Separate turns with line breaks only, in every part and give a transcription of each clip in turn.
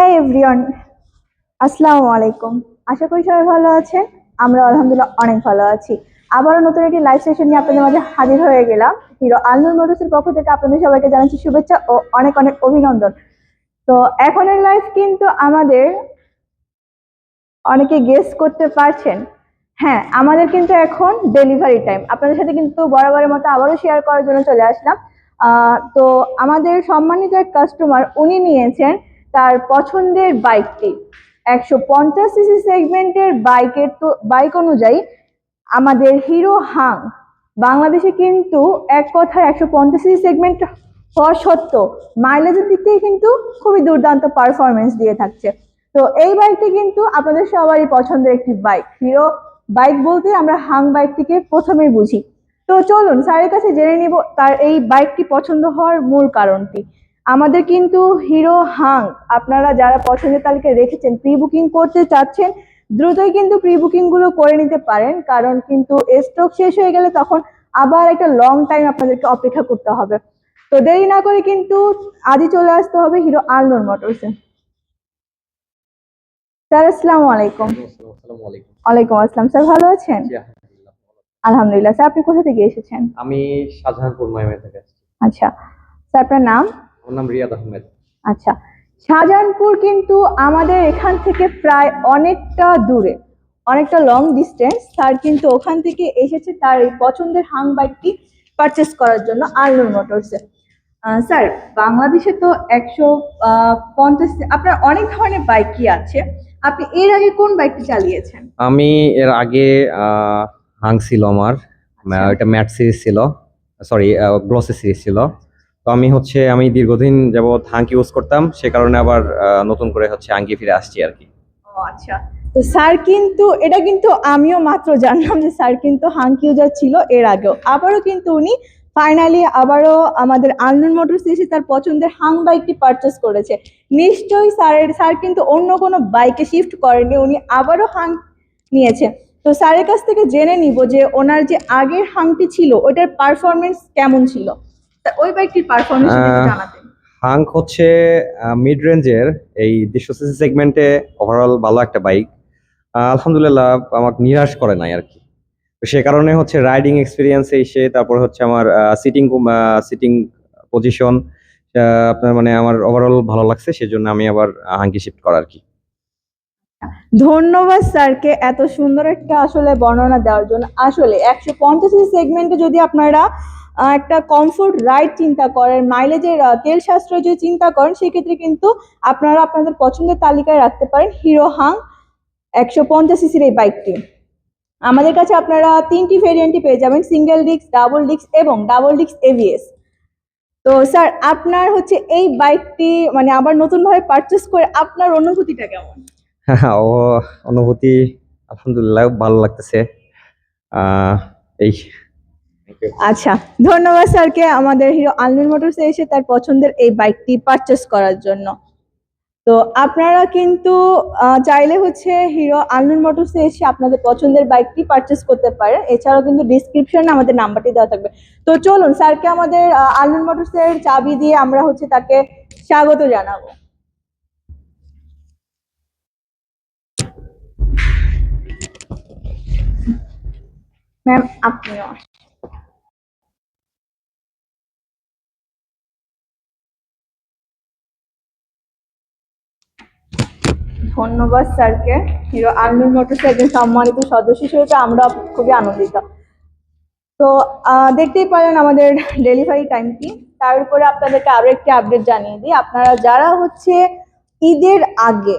হ্যাঁ এভরিওয়ান আসসালামু আলাইকুম আশা করি সবাই ভালো আছেন। আমরা আলহামদুলিল্লাহ অনেক ভালো আছি। আবারও নতুন একটি লাইভ সেশন নিয়ে আপনাদের মাঝে হাজির হয়ে গেলাম। হিরো আলনুর মোটরসের পক্ষ থেকে আপনাদের সবাইকে জানাচ্ছি শুভেচ্ছা ও অনেক অনেক অভিনন্দন। তো এখনের লাইভ কিন্তু আমাদের অনেকে গেস করতে পারছেন। হ্যাঁ আমাদের কিন্তু এখন ডেলিভারি টাইম আপনাদের সাথে কিন্তু বরাবরের মতো আবারও শেয়ার করার জন্য চলে আসলাম। তো আমাদের সম্মানিত এক কাস্টমার উনি নিয়েছেন তার পছন্দের বাইকটি। একশো পঞ্চাশ সিসি সেগমেন্টের বাইকের তো, বাইক অনুযায়ী আমাদের হিরো হাং। বাংলাদেশে কিন্তু এক কথায় একশো পঞ্চাশ সিসি সেগমেন্ট হওয়া সত্ত্বেও মাইলেজের দিক থেকে কিন্তু খুবই দুর্দান্ত পারফরমেন্স দিয়ে থাকছে। তো এই বাইকটি কিন্তু আপনাদের সবারই পছন্দের একটি বাইক। হিরো বাইক বলতে আমরা হাং বাইকটিকে প্রথমেই বুঝি। তো চলুন, স্যারের কাছে জেনে নিব তার এই বাইকটি পছন্দ হওয়ার মূল কারণটি। আমাদের কিন্তু হিরো হাং আপনারা যারা পছন্দের তালিকায় রেখেছেন প্রি বুকিং করতে চাচ্ছেন দ্রুতই কিন্তু প্রি বুকিংগুলো করে নিতে পারেন কারণ কিন্তু স্টক শেষ হয়ে গেলে তখন আবার একটা লং টাইম আপনাদেরকে অপেক্ষা করতে হবে। তো দেরি না করে কিন্তু আজই চলে আসতে হবে হিরো আলনোর মোটরসে। স্যার আসসালামু আলাইকুম।
আলাইকুম।
ওয়ালাইকুম আসসালাম। স্যার ভালো আছেন?
আলহামদুলিল্লাহ।
স্যার আপনি কোথা থেকে এসেছেন?
আমি শাহজাহানপুর ময়মে থেকে
আচ্ছা। স্যার আপনার নাম?
আমার নাম রিয়াদ আহমেদ।
আচ্ছা শাহজাহানপুর কিন্তু আমাদের এখান থেকে প্রায় অনেকটা দূরে অনেকটা লং ডিস্টেন্স তার কিন্তু ওখান থেকে এসেছে তার এই পছন্দের হাং বাইকটি পারচেস করার জন্য আলনুর মোটরসে স্যার বাংলাদেশে তো একশো পঞ্চাশ আপনার অনেক ধরনের বাইকই আছে। আপনি এর আগে কোন বাইকটি চালিয়েছেন?
আমি এর আগে আহ, হাং ছিল আমার।
আচ্ছা।
এটা ম্যাট সিরিজ ছিল। সরি গ্লসি সিরিজ ছিল। আমি হচ্ছে, আমি দীর্ঘদিন যাবৎ হাঙ্ক ইউজ করতাম, সে কারণে আবার নতুন করে হচ্ছে হাঙ্কি ফিরে আসছি আর কি।
আচ্ছা। তো স্যার কিন্তু, এটা কিন্তু আমিও মাত্র জানলাম যে স্যার কিন্তু হাঙ্ক ইউজার ছিল এর আগেও। আবারও কিন্তু উনি ফাইনালি আবারও আমাদের আনলুন মোটরস এসে তার পছন্দের হাং বাইকটি পারচেস করেছে। নিশ্চয়ই স্যারের, স্যার কিন্তু অন্য কোনো বাইকে শিফট করেনি, উনি আবারও হাং নিয়েছে। তো স্যারের কাছ থেকে জেনে নিব যে ওনার যে আগের হাংটি ছিল, ওটার পারফরমেন্স কেমন ছিল। তা ওই বাইকটির পারফরমেন্স জানাতেন।
হাঙ্ক হচ্ছে মিড রেঞ্জের এই দেড়শো সিসি সেগমেন্টে ওভারঅল ভালো একটা বাইক। আলহামদুলিল্লাহ আমাকে নিরাশ করে নাই আর কি। সে কারণে হচ্ছে রাইডিং এক্সপিরিয়েন্স এসে তারপর হচ্ছে আমার সিটিং সিটিং পজিশন আপনার মানে আমার ওভারঅল ভালো লাগছে সেজন্য আমি আবার হাঙ্কি শিফট করা আর কি।
ধন্যবাদ স্যারকে এত সুন্দর একটা আসলে বর্ণনা দেওয়ার জন্য। আসলে একশো পঞ্চাশ সেগমেন্টে যদি আপনারা একটা কমফোর্ট রাইড চিন্তা করেন মাইলেজের তেল সাশ্রয় যদি চিন্তা করেন, সেক্ষেত্রে কিন্তু আপনারা আপনাদের পছন্দের তালিকায় রাখতে পারেন হিরো হাং একশো পঞ্চাশ সিসির এই বাইকটি আমাদের কাছে আপনারা তিনটি ভেরিয়েন্টই পেয়ে যাবেন সিঙ্গেল ডিস্ক ডাবল ডিস্ক এবং ডাবল ডিস্ক এভিএস তো স্যার, আপনার হচ্ছে এই বাইকটি মানে আবার নতুনভাবে পারচেস করে আপনার অনুভূতিটা কেমন?
ও অনুভূতি আলহামদুলিল্লাহ ভালো লাগতেছে। এই
আচ্ছা ধন্যবাদ স্যারকে আমাদের হিরো আনলিন মোটরসে এসে তার পছন্দের এই বাইকটি পারচেস করার জন্য। তো আপনারা কিন্তু চাইলে হচ্ছে হিরো আনলিন মোটরসে এসে আপনাদের পছন্দের বাইকটি পারচেস করতে পারেন এছাড়াও কিন্তু ডিসক্রিপশনে আমাদের নাম্বারটি দেওয়া থাকবে। তো চলুন স্যারকে আমাদের আনলিন মোটরসের চাবি দিয়ে আমরা হচ্ছে তাকে স্বাগত জানাব। ম্যাম, আপনিও ধন্যবাদ স্যারকে। হিরো আর্মির মোটরস একজন সম্মানিত সদস্য হিসেবে আমরা খুবই আনন্দিত। তো দেখতেই পারেন আমাদের ডেলিভারি টাইমটি তার উপরে আপনাদেরকে আরও একটি আপডেট জানিয়ে দিই। আপনারা যারা হচ্ছে ঈদের আগে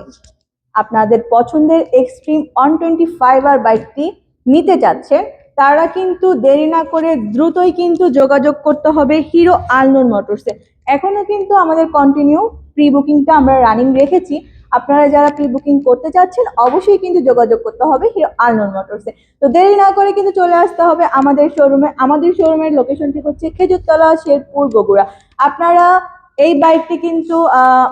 আপনাদের পছন্দের Xtreme one twenty five R বাইকটি নিতে যাচ্ছেন, তারা কিন্তু দেরি না করে দ্রুতই কিন্তু যোগাযোগ করতে হবে হিরো আলনোর মোটরসে। এখনও কিন্তু আমাদের কন্টিনিউ প্রি বুকিংটা আমরা রানিং রেখেছি। আপনারা যারা প্রি বুকিং করতে চাচ্ছেন অবশ্যই কিন্তু যোগাযোগ করতে হবে হিরো আলনোর মোটরসে। তো দেরি না করে কিন্তু চলে আসতে হবে আমাদের শোরুমে আমাদের শোরুমের লোকেশনটি হচ্ছে খেজুরতলা শেরপুর বগুড়া। আপনারা এই বাইকটি কিন্তু আহ,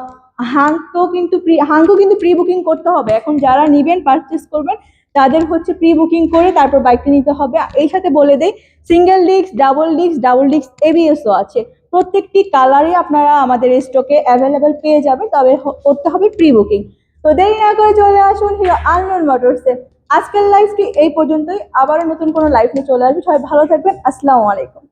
হাঙ্কও কিন্তু প্রি হাঙ্কও কিন্তু প্রি বুকিং করতে হবে। এখন যারা নিবেন পারচেস করবেন তাদের হচ্ছে প্রি বুকিং করে তারপর বাইকটি নিতে হবে। এই সাথে বলে দেয় single disc double disc double disc এবিএসও আছে। প্রত্যেকটি কালারই আপনারা আমাদের স্টকে অ্যাভেলেবেল পেয়ে যাবেন, তবে করতে হবে প্রি বুকিং তো দেরি না করে চলে আসুন হিরো আননোন মোটরসে আজকের লাইভটি এই পর্যন্তই। আবারও নতুন কোনো লাইফ নিয়ে চলে আসবে। সবাই ভালো থাকবেন। আসসালামু আলাইকুম।